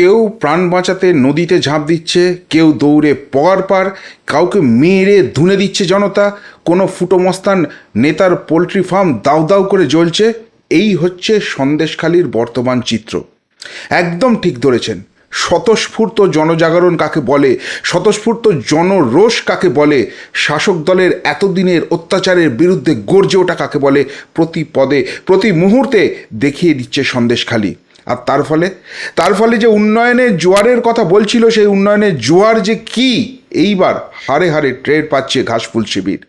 কেউ প্রাণ বাঁচাতে নদীতে ঝাঁপ দিচ্ছে, কেউ দৌড়ে পর পার, কাউকে মেরে ধুনে দিচ্ছে জনতা, কোনো ফুটোমস্তান নেতার পোলট্রি ফার্ম দাউ দাউ করে জ্বলছে, এই হচ্ছে সন্দেশখালির বর্তমান চিত্র। একদম ঠিক ধরেছেন, স্বতঃস্ফূর্ত জনজাগরণ কাকে বলে, স্বতঃস্ফূর্ত জনরোষ কাকে বলে, শাসক দলের এতদিনের অত্যাচারের বিরুদ্ধে গর্জে ওটা কাকে বলে, প্রতি পদে, প্রতি মুহূর্তে দেখিয়ে দিচ্ছে সন্দেশখালি। আর তার ফলে তার ফলে যে উন্নয়নের জোয়ারের কথা বলছিল, সেই উন্নয়নের জোয়ার যে কি, এইবার হারে হারে ট্রেড পাচ্ছে ঘাসফুল শিবির।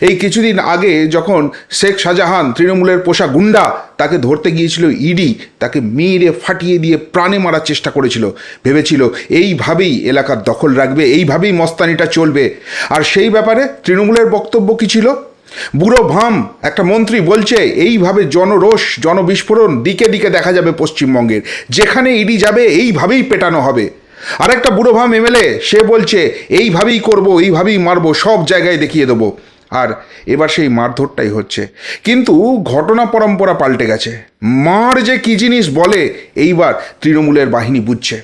এই কিছুদিন আগে যখন শেখ শাহজাহান তৃণমূলের পোষা গুন্ডা তাকে ধরতে গিয়েছিল ইডি, তাকে মেরে ফাটিয়ে দিয়ে প্রাণে মারার চেষ্টা করেছিল, ভেবেছিল এইভাবেই এলাকার দখল রাখবে, এইভাবেই মস্তানিটা চলবে। আর সেই ব্যাপারে তৃণমূলের বক্তব্য কী ছিল? বুড়ো ভাম, একটা মন্ত্রী বলছে, এইভাবে জনরোষ, জনবিস্ফোরণ দিকে দিকে দেখা যাবে পশ্চিমবঙ্গের। যেখানে ইডি যাবে, এইভাবেই পেটানো হবে। আরেকটা বুড়ো ভাম এমএলএ, সে বলছে, এইভাবেই করব, এইভাবেই মারবো, সব জায়গায় দেখিয়ে দেবো। আর এবার সেই মারধরটাই হচ্ছে। কিন্তু ঘটনা পরম্পরা পাল্টে গেছে। মার যে কী জিনিস বলে, এইবার তৃণমূলের বাহিনী বুঝছে।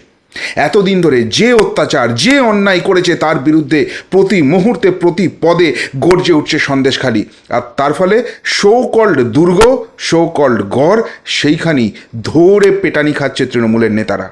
এতদিন ধরে যে অত্যাচার, যে অন্যায় করেছে তার বিরুদ্ধে প্রতি মুহূর্তে, প্রতি পদে গর্জে উঠছে সন্দেশখালি। আর তার ফলে শো কল্ড দুর্গ শো কল্ড গড়, সেইখানেই ধরে পেটানি খাচ্ছে তৃণমূলের নেতারা।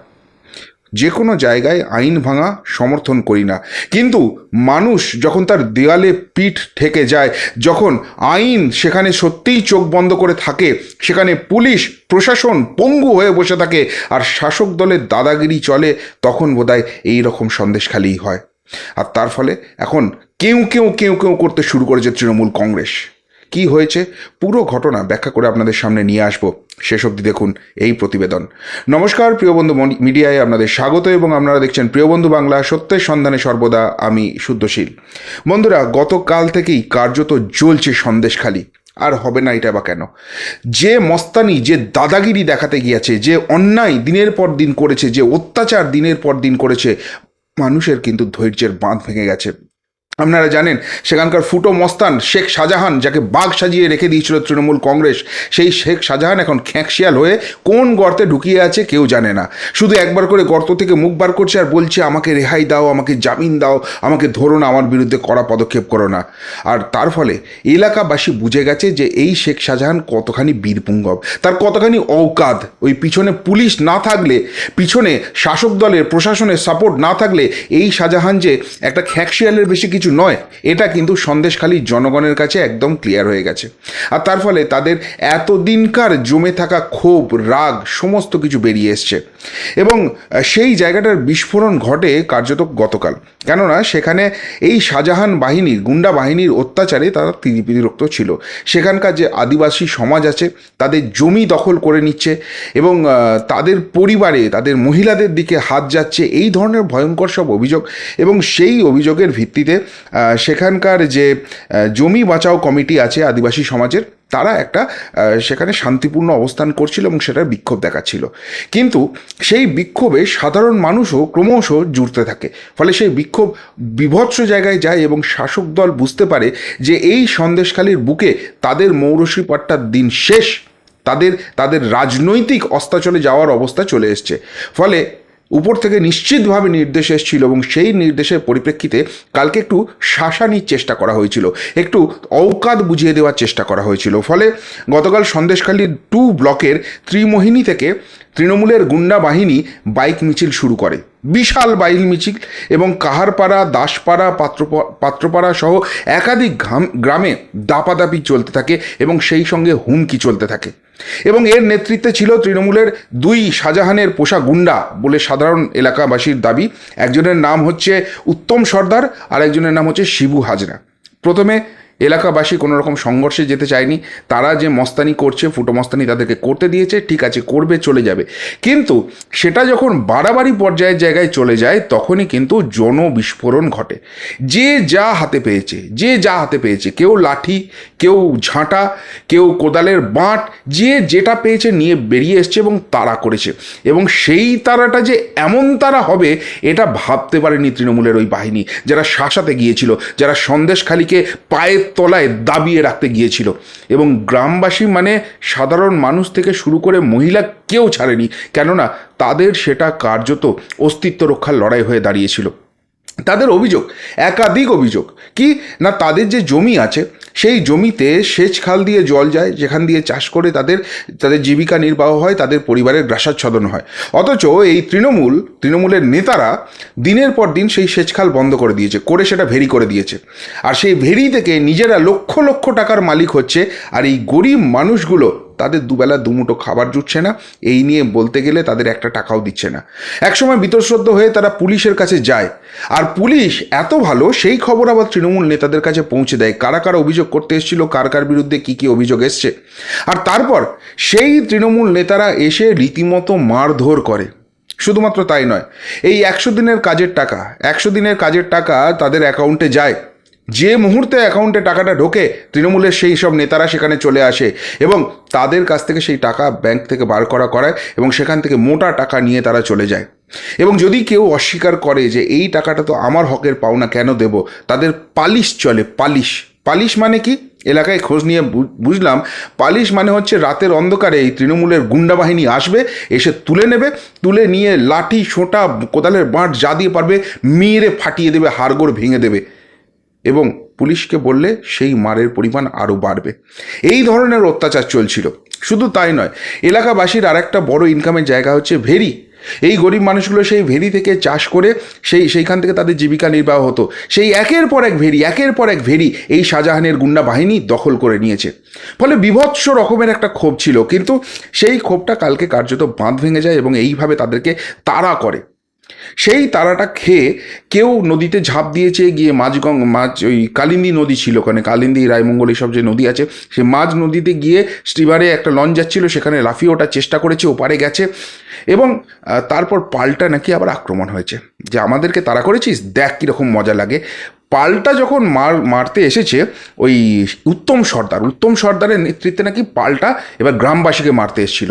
যে কোনো জায়গায় আইন ভাঙা সমর্থন করি না। কিন্তু মানুষ যখন তার দেয়ালে পিঠ ঠেকে যায়, যখন আইন সেখানে সত্যিই চোখ বন্ধ করে থাকে, সেখানে পুলিশ, প্রশাসন পঙ্গু হয়ে বসে থাকে আর শাসক দলের দাদাগিরি চলে, তখন বোধহয় এই রকম সন্দেশখালিই হয়। আর তার ফলে এখন কেউ কেউ কেউ কেউ করতে শুরু করেছে তৃণমূল কংগ্রেস। কি হয়েছে, পুরো ঘটনা ব্যাখ্যা করে আপনাদের সামনে নিয়ে আসব। শেষ অবধি দেখুন এই প্রতিবেদন। নমস্কার, প্রিয় বন্ধু মিডিয়ায় আপনাদের স্বাগত এবং আপনারা দেখছেন প্রিয় বন্ধু বাংলা, সত্যের সন্ধানে সর্বদা আমি শুদ্ধশীল। বন্ধুরা, গতকাল থেকেই কার্যত জ্বলছে সন্দেশখালি আর হবে না এটা বা কেন? যে মস্তানি, যে দাদাগিরি দেখাতে গিয়েছে, যে অন্যায় দিনের পর দিন করেছে, যে অত্যাচার দিনের পর দিন করেছে, মানুষের কিন্তু ধৈর্যের বাঁধ ভেঙে গেছে। আপনারা জানেন, সেখানকার ফুটো মস্তান, শেখ শাহজাহান, যাকে বাঘ সাজিয়ে রেখে দিয়েছিল তৃণমূল কংগ্রেস, সেই শেখ শাহজাহান এখন খ্যাঁকশিয়াল হয়ে কোন গর্তে ঢুকিয়ে আছে কেউ জানে না। শুধু একবার করে গর্ত থেকে মুখ বার করছে আর বলছে, আমাকে রেহাই দাও, আমাকে জামিন দাও, আমাকে ধরো না, আমার বিরুদ্ধে কড়া পদক্ষেপ করো না। আর তার ফলে এলাকাবাসী বুঝে গেছে যে এই শেখ শাহজাহান কতখানি বীরপুঙ্গব, তার কতখানি অৌকাদ ওই পিছনে পুলিশ না থাকলে, পিছনে শাসক দলের প্রশাসনের সাপোর্ট না থাকলে এই শাহজাহান যে একটা খ্যাঁকশিয়ালের বেশি কিছু নয়, এটা কিন্তু সন্দেশখালী জনগণের কাছে একদম ক্লিয়ার হয়ে গেছে। আর তার ফলে তাদের এতদিনকার জমে থাকা ক্ষোভ, রাগ, সমস্ত কিছু বেরিয়ে এসছে। এবং সেই জায়গাটার বিস্ফোরণ ঘটে কার্যত গতকাল। কেননা, সেখানে এই শাহজাহান বাহিনীর, গুন্ডা বাহিনীর অত্যাচারে তারা তিরিপিরক্ত ছিল। সেখানকার যে আদিবাসী সমাজ আছে, তাদের জমি দখল করে নিচ্ছে এবং তাদের পরিবারে, তাদের মহিলাদের দিকে হাত যাচ্ছে। এই ধরনের ভয়ঙ্কর সব অভিযোগ এবং সেই অভিযোগের ভিত্তিতে সেখানকার যে জমি বাঁচাও কমিটি আছে আদিবাসী সমাজের, তারা একটা সেখানে শান্তিপূর্ণ অবস্থান করছিল এবং সেটার বিক্ষোভ দেখাচ্ছিল। কিন্তু সেই বিক্ষোভে সাধারণ মানুষও ক্রমশ জুড়তে থাকে। ফলে সেই বিক্ষোভ বিভৎস জায়গায় যায় এবং শাসক দল বুঝতে পারে যে এই সন্দেশখালির বুকে তাদের মৌরসী পাট্টার দিন শেষ। তাদের তাদের রাজনৈতিক অস্তাচলে যাওয়ার অবস্থা চলে এসছে। ফলে উপর থেকে নিশ্চিতভাবে নির্দেশ এসেছিল এবং সেই নির্দেশের পরিপ্রেক্ষিতে কালকে একটু শাসানির চেষ্টা করা হয়েছিল। একটু অওকাত বুঝিয়ে দেওয়ার চেষ্টা করা হয়েছিল। ফলে গতকাল সন্দেশখালীর টু ব্লকের ত্রিমোহিনী থেকে তৃণমূলের গুন্ডা বাহিনী বাইক মিছিল শুরু করে। বিশাল বাইল মিছিল এবং কাহারপাড়া, দাসপাড়া পাত্র পাত্রপাড়া সহ একাধিক গ্রামে দাপাদাপি চলতে থাকে এবং সেই সঙ্গে হুমকি চলতে থাকে। এবং এর নেতৃত্বে ছিল তৃণমূলের দুই শাহজাহানের পোষা গুন্ডা বলে সাধারণ এলাকাবাসীর দাবি। একজনের নাম হচ্ছে উত্তম সর্দার আর একজনের নাম হচ্ছে শিবু হাজরা। প্রথমে এলাকাবাসী কোনো রকম সংঘর্ষে যেতে চায়নি। তারা যে মস্তানি করছে, ফুটো মস্তানি তাদেরকে করতে দিয়েছে, ঠিক আছে, করবে, চলে যাবে। কিন্তু সেটা যখন বাড়াবাড়ি পর্যায়ের জায়গায় চলে যায়, তখনই কিন্তু জন বিস্ফোরণ ঘটে। যে যা হাতে পেয়েছে, যে যা হাতে পেয়েছে, কেউ লাঠি, কেউ ঝাঁটা, কেউ কোদালের বাঁট, যে যেটা পেয়েছে নিয়ে বেরিয়ে এসছে এবং তারা করেছে। এবং সেই তারাটা যে এমন তারা হবে, এটা ভাবতে পারেনি তৃণমূলের ওই বাহিনী। যারা শাসাতে গিয়েছিল, যারা সন্দেশখালিকে পায়ে পায়ের তলায় দাবিয়ে রাখতে গিয়েছিল। এবং গ্রামবাসী মানে সাধারণ মানুষ থেকে শুরু করে মহিলা কেউ ছাড়েনি। কেননা তাদের সেটা কার্যত অস্তিত্ব রক্ষার লড়াই হয়ে দাঁড়িয়েছিল। তাদের অভিযোগ, একাধিক অভিযোগ কি না তাদের যে জমি আছে, সেই জমিতে সেচ খাল দিয়ে জল যায়, যেখান দিয়ে চাষ করে তাদের তাদের জীবিকা নির্বাহ হয়, তাদের পরিবারের গ্রাসাচ্ছাদন হয়। অথচ এই তৃণমূল, তৃণমূলের নেতারা দিনের পর দিন সেই সেচ খাল বন্ধ করে দিয়েছে, করে সেটা ভেরি করে দিয়েছে। আর সেই ভেরি থেকে নিজেরা লক্ষ লক্ষ টাকার মালিক হচ্ছে, আর এই গরিব মানুষগুলো তাদের দুবেলা দুমুটো খাবার জুটছে না, এই নিয়ে বলতে গেলে তাদের একটা টাকাও দিচ্ছে না। একসময় বিতশ্রদ্ধ হয়ে তারা পুলিশের কাছে যায়। আর পুলিশ এত ভালো, সেই খবর আবার তৃণমূল নেতাদের কাছে পৌঁছে দেয়। কারা কারা অভিযোগ করতে এসেছিল, কার কার বিরুদ্ধে কী কী অভিযোগ এসছে। আর তারপর সেই তৃণমূল নেতারা এসে রীতিমতো মারধর করে। শুধুমাত্র তাই নয়, এই একশো দিনের কাজের টাকা, একশো দিনের কাজের টাকা তাদের অ্যাকাউন্টে যায়। যে মুহূর্তে অ্যাকাউন্টে টাকাটা ঢোকে, তৃণমূলের সেই সব নেতারা সেখানে চলে আসে এবং তাদের কাছ থেকে সেই টাকা ব্যাংক থেকে বার করা করায় এবং সেখান থেকে মোটা টাকা নিয়ে তারা চলে যায়। এবং যদি কেউ অস্বীকার করে যে এই টাকাটা তো আমার হকের পাওনা কেন দেব? তাদের পালিশ চলে, পালিশ। পালিশ মানে কি? এলাকায় খোঁজ নিয়ে বুঝলাম, পালিশ মানে হচ্ছে রাতের অন্ধকারে এই তৃণমূলের গুন্ডা বাহিনী আসবে, এসে তুলে নেবে, তুলে নিয়ে লাঠি, সোঁটা, কোদালের বাঁট যা দিয়ে পারবে মেরে ফাটিয়ে দেবে, হাড়গোড় ভেঙে দেবে। এবং পুলিশকে বললে সেই মারের পরিমাণ আরও বাড়বে। এই ধরনের অত্যাচার চলছিল। শুধু তাই নয়, এলাকাবাসীর আর একটা বড় ইনকামের জায়গা হচ্ছে ভেরি এই গরিব মানুষগুলো সেই ভেরি থেকে চাষ করে সেই সেইখান থেকে তাদের জীবিকা নির্বাহ হতো। সেই একের পর এক ভেরি একের পর এক ভেরি এই শাহজাহানের গুন্ডা বাহিনী দখল করে নিয়েছে। ফলে বিভৎস রকমের একটা ক্ষোভ ছিল, কিন্তু সেই ক্ষোভটা কালকে কার্যত বাঁধ ভেঙে যায় এবং এইভাবে তাদেরকে তাড়া করে। সেই তারাটা খেয়ে কেউ নদীতে ঝাঁপ দিয়েছে, গিয়ে মাঝগং মাঝ ওই কালিন্দী নদী ছিল ওখানে, কালিন্দী, রায়মঙ্গল এইসব যে নদী আছে, সে মাঝ নদীতে গিয়ে স্টিমারে একটা লঞ্চ যাচ্ছিল, সেখানে লাফিয়ে ওঠার চেষ্টা করেছে, ওপারে গেছে এবং তারপর পাল্টা নাকি আবার আক্রমণ হয়েছে। যে আমাদেরকে তারা করেছিস? দেখ কীরকম মজা লাগে। পাল্টা যখন মার, মারতে এসেছে, ওই উত্তম সর্দার, উত্তম সর্দারের নেতৃত্বে নাকি পাল্টা এবার গ্রামবাসীকে মারতে এসেছিল।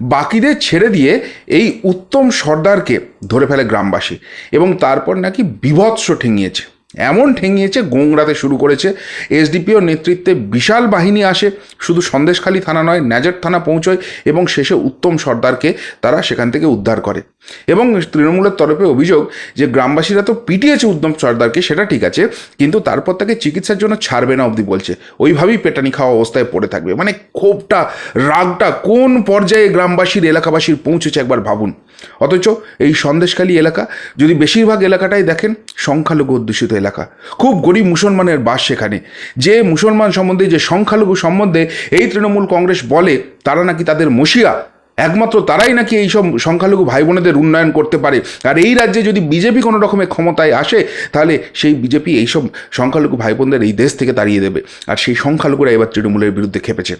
বাকিদের ছেড়ে দিয়ে এই উত্তম সর্দারকে ধরে ফেলে গ্রামবাসী এবং তারপর নাকি বিভৎস ঠেঙিয়েছে। এমন ঠেঙিয়েছে, গোংরাতে শুরু করেছে। এসডিপিও নেতৃত্বে বিশাল বাহিনী আসে। শুধু সন্দেশখালী থানা নয় ন্যাজার থানা পৌঁছয় এবং শেষে উত্তম সর্দারকে তারা সেখান থেকে উদ্ধার করে। এবং তৃণমূলের তরফে অভিযোগ যে, গ্রামবাসীরা তো পিটিয়েছে উত্তম সর্দারকে, সেটা ঠিক আছে, কিন্তু তারপর তাকে চিকিৎসার জন্য ছাড়বে না অবধি বলছে। ওইভাবেই পেটানি খাওয়া অবস্থায় পড়ে থাকবে। মানে ক্ষোভটা, রাগটা কোন পর্যায়ে গ্রামবাসীর, এলাকাবাসীর পৌঁছেছে একবার ভাবুন। অথচ এই সন্দেশখালী এলাকা যদি বেশিরভাগ এলাকাটাই দেখেন সংখ্যালঘু অধ্যুষিত এলাকা। খুব গরিব মুসলমানের বাস সেখানে। যে মুসলমান সম্বন্ধে, যে সংখ্যালঘু সম্বন্ধে এই তৃণমূল কংগ্রেস বলে, তারা নাকি তাদের মসিয়া একমাত্র তারাই নাকি এইসব সংখ্যালঘু ভাই বোনেদের উন্নয়ন করতে পারে। আর এই রাজ্যে যদি বিজেপি কোনো রকমের ক্ষমতায় আসে, তাহলে সেই বিজেপি এইসব সংখ্যালঘু ভাই বোনদের এই দেশ থেকে তাড়িয়ে দেবে। আর সেই সংখ্যালঘুরা এবার তৃণমূলের বিরুদ্ধে খেপেছে।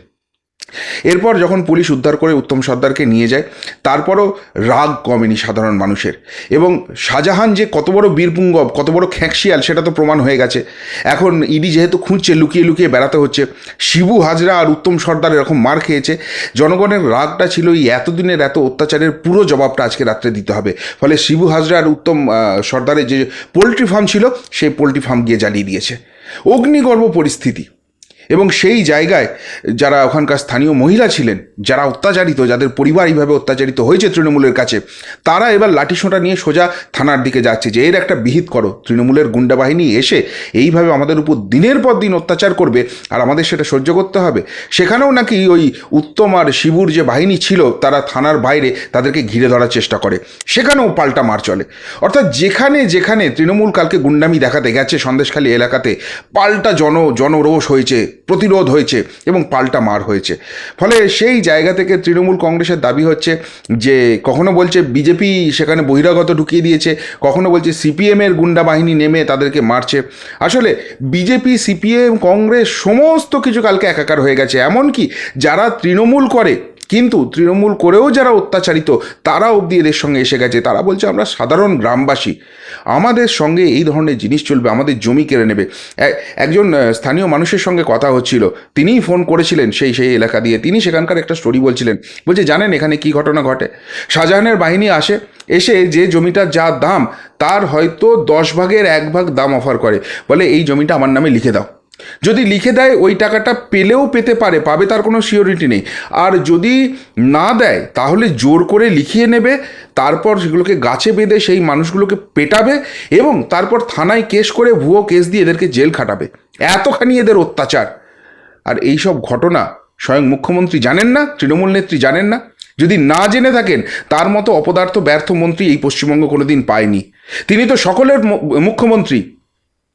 এরপর যখন পুলিশ উদ্ধার করে উত্তম সর্দারকে নিয়ে যায়, তারপরও রাগ কমেনি সাধারণ মানুষের। এবং শাহজাহান যে কত বড় বীরপুঙ্গব কত বড় খ্যাঁকশিয়াল, সেটা তো প্রমাণ হয়ে গেছে। এখন ইডি যেহেতু খুঁজছে, লুকিয়ে লুকিয়ে বেড়াতে হচ্ছে, শিবু, হাজরা আর উত্তম সর্দার এরকম মার খেয়েছে, জনগণের রাগটা ছিল এই এতদিনের এত অত্যাচারের পুরো জবাবটা আজকে রাত্রে দিতে হবে। ফলে শিবু, হাজরা আর উত্তম সর্দারের যে পোলট্রি ফার্ম ছিল, সেই পোলট্রি ফার্ম গিয়ে জ্বালিয়ে দিয়েছে। অগ্নিগর্ভ পরিস্থিতি। এবং সেই জায়গায় যারা ওখানকার স্থানীয় মহিলা ছিলেন, যারা অত্যাচারিত, যাদের পরিবার এইভাবে অত্যাচারিত হয়েছে তৃণমূলের কাছে, তারা এবার লাঠিসোঁটা নিয়ে সোজা থানার দিকে যাচ্ছে যে, এর একটা বিহিত করো। তৃণমূলের গুন্ডা বাহিনী এসে এইভাবে আমাদের উপর দিনের পর দিন অত্যাচার করবে আর আমাদের সেটা সহ্য করতে হবে। সেখানেও নাকি ওই উত্তম আর শিবুর যে বাহিনী ছিল, তারা থানার বাইরে তাদেরকে ঘিরে ধরার চেষ্টা করে। সেখানেও পাল্টা মার চলে। অর্থাৎ যেখানে যেখানে তৃণমূল কালকে গুন্ডামি দেখাতে গেছে সন্দেশখালী এলাকাতে, পাল্টা জন, জনরোষ হয়েছে প্রতিরোধ হয়েছে এবং পাল্টা মার হয়েছে। ফলে সেই জায়গা থেকে তৃণমূল কংগ্রেসের দাবি হচ্ছে যে, কখনো বলছে বিজেপি সেখানে বহিরাগত ঢুকিয়ে দিয়েছে, কখনো বলছে সিপিএমের গুন্ডা বাহিনী নেমে তাদেরকে মারছে। আসলে বিজেপি, সিপিএম, কংগ্রেস সমস্ত কিছু কালকে একাকার হয়ে গেছে। এমনকি যারা তৃণমূল করে কিন্তু তৃণমূল করেও যারা অত্যাচারিত, তারা অবধি এদের সঙ্গে এসে গেছে। তারা বলছে, আমরা সাধারণ গ্রামবাসী। আমাদের সঙ্গে এই ধরনের জিনিস চলবে, আমাদের জমি কেড়ে নেবে। একজন স্থানীয় মানুষের সঙ্গে কথা হচ্ছিল। তিনিই ফোন করেছিলেন সেই সেই এলাকা দিয়ে। তিনি সেখানকার একটা স্টোরি বলছিলেন। বলছে, জানেন এখানে কি ঘটনা ঘটে? শাহজাহানের বাহিনী আসে, এসে যে জমিটার যা দাম, তার হয়তো দশ ভাগের এক ভাগ দাম অফার করে। বলে, এই জমিটা আমার নামে লিখে দাও। যদি লিখে দেয় ওই টাকাটা পেলেও পেতে পারে, পাবে তার কোনো সিওরিটি নেই। আর যদি না দেয়, তাহলে জোর করে লিখিয়ে নেবে, তারপর সেগুলোকে গাছে বেঁধে সেই মানুষগুলোকে পেটাবে এবং তারপর থানায় কেস করে ভুয়ো কেস দিয়ে এদেরকে জেল খাটাবে। এতখানি এদের অত্যাচার। আর এই সব ঘটনা স্বয়ং মুখ্যমন্ত্রী জানেন না, তৃণমূল নেত্রী জানেন না। যদি না জেনে থাকেন, তার মতো অপদার্থ ব্যর্থ মন্ত্রী এই পশ্চিমবঙ্গ কোনোদিন পায়নি। তিনি তো সকলের মুখ্যমন্ত্রী।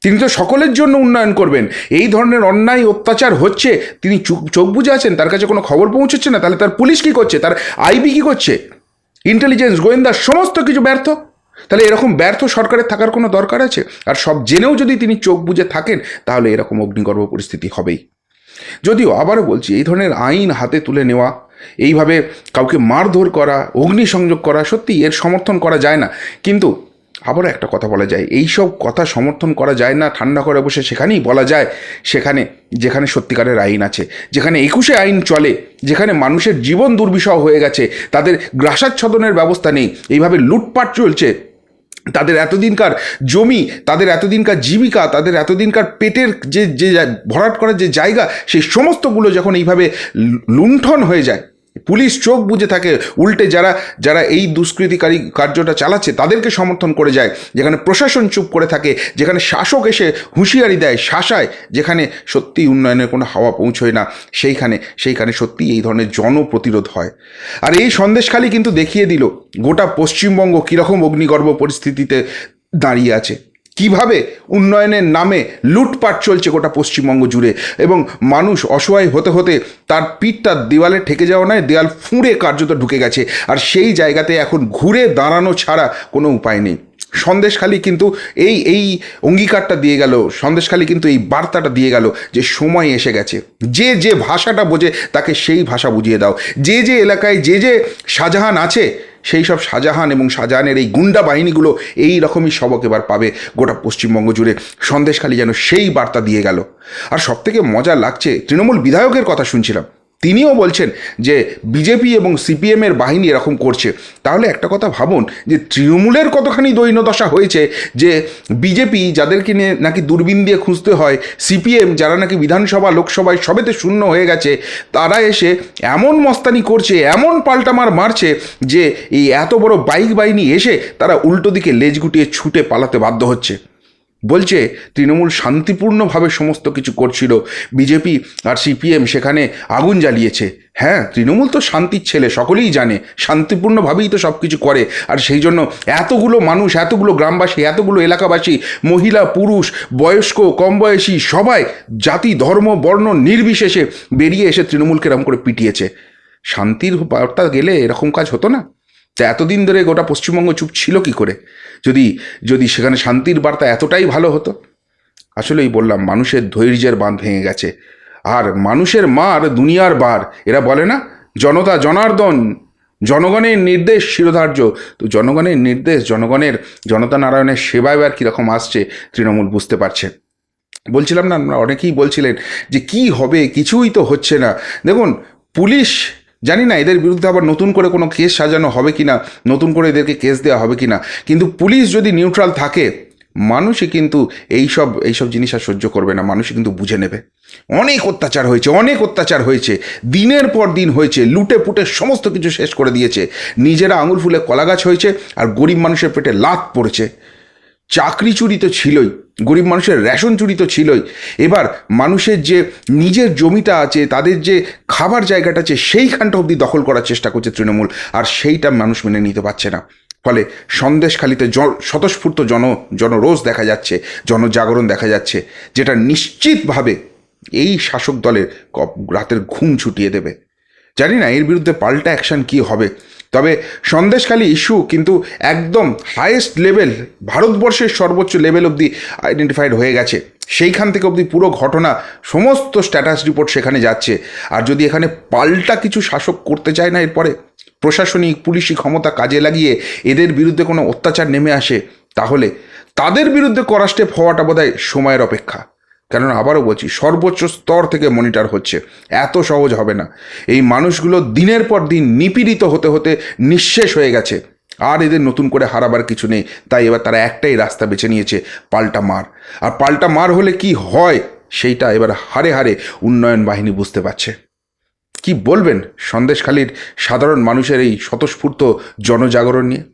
তিনি তো সকলের জন্য উন্নয়ন করবেন। এই ধরনের অন্যায় অত্যাচার হচ্ছে, তিনি চোখ বুঝে আছেন, তার কাছে কোনো খবর পৌঁছচ্ছে না, তাহলে তার পুলিশ কি করছে? তার আইবি কি করছে? ইন্টেলিজেন্স গোয়েন্দা, সমস্ত কিছু ব্যর্থ? তাহলে এরকম ব্যর্থ সরকারের থাকার কোনো দরকার আছে? আর সব জেনেও যদি তিনি চোখ বুঝে থাকেন, তাহলে এরকম অগ্নিগর্ভ পরিস্থিতি হবেই। যদিও আবারও বলছি, এই ধরনের আইন হাতে তুলে নেওয়া, এইভাবে কাউকে মারধর করা, অগ্নিসংযোগ করা সত্যি এর সমর্থন করা যায় না। কিন্তু আবারও একটা কথা বলা যায়। এই সব কথা সমর্থন করা যায় না, ঠান্ডা করে বসে সেখানেই বলা যায়, সেখানে, যেখানে সত্যিকারের আইন আছে। যেখানে একুশে আইন চলে, যেখানে মানুষের জীবন দুর্বিষহ হয়ে গেছে, তাদের গ্রাসাচ্ছদনের ব্যবস্থা নেই, এইভাবে লুটপাট চলছে। তাদের এতদিনকার জমি, তাদের এতদিনকার জীবিকা, তাদের এতদিনকার পেটের যে যে, ভরাট করার যে জায়গা, সেই সমস্তগুলো যখন এইভাবে লুণ্ঠন হয়ে যায় পুলিশ চোখ বুঝে থাকে, উল্টে যারা যারা এই দুষ্কৃতিকারী কার্যটা চালাচ্ছে, তাদেরকে সমর্থন করে যায়। যেখানে প্রশাসন চুপ করে থাকে, যেখানে শাসক এসে হুঁশিয়ারি দেয়, শাসায়, যেখানে সত্যি উন্নয়নের কোনো হাওয়া পৌঁছয় না, সেইখানে সেইখানে সত্যি এই ধরনের জনপ্রতিরোধ হয়। আর এই সন্দেশখালি কিন্তু দেখিয়ে দিল, গোটা পশ্চিমবঙ্গ কীরকম অগ্নিগর্ভ পরিস্থিতিতে দাঁড়িয়ে আছে। কীভাবে উন্নয়নের নামে লুটপাট চলছে গোটা পশ্চিমবঙ্গ জুড়ে? এবং মানুষ অসহায় হতে হতে তার পিঠটা দেওয়ালে ঠেকে যাওয়া নয়, দেওয়াল ফুঁড়ে কার্যত ঢুকে গেছে। আর সেই জায়গাতে এখন ঘুরে দাঁড়ানো ছাড়া কোনো উপায় নেই। সন্দেশখালি কিন্তু এই এই অঙ্গীকারটা দিয়ে গেল, সন্দেশখালি কিন্তু এই বার্তাটা দিয়ে গেল যে সময় এসে গেছে। যে যে ভাষাটা বোঝে, তাকে সেই ভাষা বুঝিয়ে দাও। যে যে এলাকায় যে যে শাহজাহান আছে সেই সব শাহজাহান এবং শাহজাহানের এই গুন্ডা বাহিনীগুলো এই রকমই সবক এবার পাবে গোটা পশ্চিমবঙ্গ জুড়ে। সন্দেশখালী যেন সেই বার্তা দিয়ে গেল। আর সবথেকে মজা লাগছে, তৃণমূল বিধায়কের কথা শুনছিলাম। তিনিও বলছেন যে বিজেপি এবং সিপিএমের বাহিনী এরকম করছে। তাহলে একটা কথা ভাবুন যে তৃণমূলের কতখানি দৈন্যদশা হয়েছে যে বিজেপি যাদেরকে নিয়ে নাকি দূরবীন দিয়ে খুঁজতে হয়, সিপিএম যারা নাকি বিধানসভা, লোকসভায় সবেতে শূন্য হয়ে গেছে, তারা এসে এমন মস্তানি করছে, এমন পাল্টামার মারছে যে এই এত বড় বাইক বাহিনী এসে তারা উল্টো দিকে লেজ গুটিয়ে ছুটে পালাতে বাধ্য হচ্ছে। বলছে, তৃণমূল শান্তিপূর্ণভাবে সমস্ত কিছু করছিল। বিজেপি আর সিপিএম সেখানে আগুন জ্বালিয়েছে। হ্যাঁ তৃণমূল তো শান্তির ছেলে, সকলেই জানে, শান্তিপূর্ণভাবেই তো সব কিছু করে। আর সেই জন্য এতগুলো মানুষ, এতগুলো গ্রামবাসী, এতগুলো এলাকাবাসী, মহিলা, পুরুষ, বয়স্ক কম বয়সী সবাই জাতি, ধর্ম, বর্ণ নির্বিশেষে বেরিয়ে এসে তৃণমূলকে এরকম করে পিটিয়েছে। শান্তির বার্তা গেলে এরকম কাজ হতো না? তা এতদিন ধরে গোটা পশ্চিমবঙ্গ চুপ ছিল কি করে? যদি যদি সেখানে শান্তির বার্তা এতটাই ভালো হতো? আসলেই বললাম, মানুষের ধৈর্যের বাঁধ ভেঙে গেছে। আর মানুষের মার দুনিয়ার বার, এরা বলে না? জনতা জনার্দন, জনগণের নির্দেশ শিরোধার্য। তো জনগণের নির্দেশ, জনগণের জনতা নারায়ণের সেবায় আর কীরকম আসছে, তৃণমূল বুঝতে পারছে। বলছিলাম না, আপনারা অনেকেই বলছিলেন যে কি হবে, কিছুই তো হচ্ছে না। দেখুন, পুলিশ জানি না, এদের বিরুদ্ধে আবার নতুন করে কোনো কেস সাজানো হবে কি না নতুন করে এদেরকে কেস দেওয়া হবে কি না কিন্তু পুলিশ যদি নিউট্রাল থাকে, মানুষই কিন্তু এইসব এইসব জিনিস আর সহ্য করবে না, মানুষই কিন্তু বুঝে নেবে। অনেক অত্যাচার হয়েছে, অনেক অত্যাচার হয়েছে, দিনের পর দিন হয়েছে, লুটে পুটে সমস্ত কিছু শেষ করে দিয়েছে। নিজেরা আঙুল ফুলে কলাগাছ হয়েছে, আর গরিব মানুষের পেটে লাত পড়েছে। চাকরি চুরি তো ছিলই, গরিব মানুষের রেশন চুরি তো ছিলই। এবার মানুষের যে নিজের জমিটা আছে, তাদের যে খাবার জায়গাটা আছে, সেইখানটা অবধি দখল করার চেষ্টা করছে তৃণমূল, আর সেইটা মানুষ মেনে নিতে পারছে না। ফলে সন্দেশখালিতে স্বতঃস্ফূর্ত জন, জনরোষ দেখা যাচ্ছে, জনজাগরণ দেখা যাচ্ছে, যেটা নিশ্চিতভাবে এই শাসক দলের রাতের ঘুম ছুটিয়ে দেবে। জানি না, এর বিরুদ্ধে পাল্টা অ্যাকশন কী হবে? তবে সন্দেশখালী ইস্যু কিন্তু একদম হায়েস্ট লেভেল ভারতবর্ষের সর্বোচ্চ লেভেল অবধি আইডেন্টিফাইড হয়ে গেছে। সেইখান থেকে অবধি পুরো ঘটনা, সমস্ত স্ট্যাটাস রিপোর্ট সেখানে যাচ্ছে। আর যদি এখানে পাল্টা কিছু শাসক করতে চায় না এরপরে, প্রশাসনিক, পুলিশি ক্ষমতা কাজে লাগিয়ে এদের বিরুদ্ধে কোনো অত্যাচার নেমে আসে, তাহলে তাদের বিরুদ্ধে করা স্টেপ হওয়াটা বোধহয় সময়ের অপেক্ষা। কেননা আবারও বলছি, সর্বোচ্চ স্তর থেকে মনিটর হচ্ছে। এত সহজ হবে না। এই মানুষগুলো দিনের পর দিন নিপীড়িত হতে হতে নিঃশেষ হয়ে গেছে। আর এদের নতুন করে হারাবার কিছু নেই। তাই এবার তারা একটাই রাস্তা বেছে নিয়েছে, পাল্টা মার। আর পাল্টা মার হলে কি হয়, সেইটা এবার হারে হারে উন্নয়ন বাহিনী বুঝতে পারছে। কি বলবেন? সন্দেশখালীর সাধারণ মানুষের এই স্বতঃস্ফূর্ত জনজাগরণ নিয়ে।